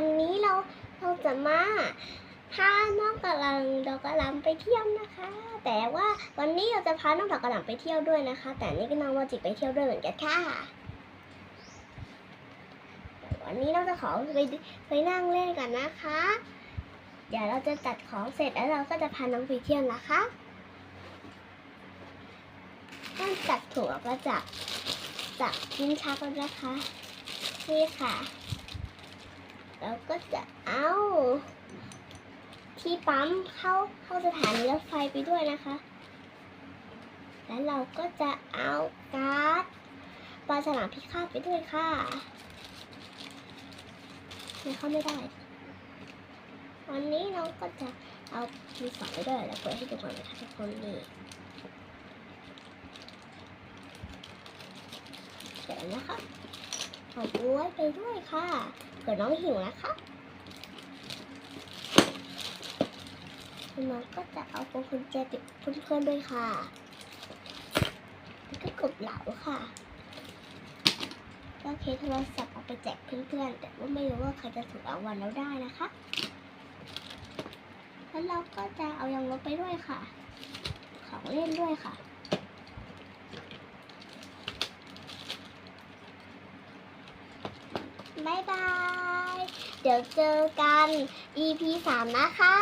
วันนี้เราเราจะมาพาน้องกระลังดอกกระลำไปเที่ยวนะคะ แต่ว่าวันนี้เราจะพาน้องดอกกระลำไปเที่ยวด้วยนะคะ แต่นี่ก็น้องวาจิไปเที่ยวด้วยเหมือนกันค่ะ วันนี้เราจะขอไปไปนั่งเล่นกันนะคะ เดี๋ยวเราจะจัดของเสร็จแล้วเราก็จะพาน้องไปเที่ยวนะคะต้องจัดถั่วก็จะจับลิ้นชักแล้วนะคะ นี่ค่ะ เราก็จะเอาที่ปั๊มเข้าเข้าสถานีรถไฟไปด้วยนะคะ แล้วเราก็จะเอาการ์ดปลาฉลามพิฆาตไปด้วยค่ะไม่เข้าไม่ได้ วันนี้เราก็จะเอามีสองไปด้วยแล้วเปิดให้ดูก่อนนะคะทุกคนนี่เดี๋ยวนะคะ เอาบวยไปด้วยค่ะเผื่อน้องหิวนะคะคุณน้องก็จะเอาพวงกุญแจติดเพื่อนๆด้วยค่ะแล้วก็กบเหลาค่ะแล้วเคสโทรศัพท์เอาไปแจกเพื่อนๆ แต่ว่าไม่รู้ว่าใครจะถูกรางวัลแล้วได้นะคะ แล้วเราก็จะเอายังลบไปด้วยค่ะ ของเล่นด้วยค่ะ บ๊ายบาย เดี๋ยวเจอกัน EP 3 นะคะ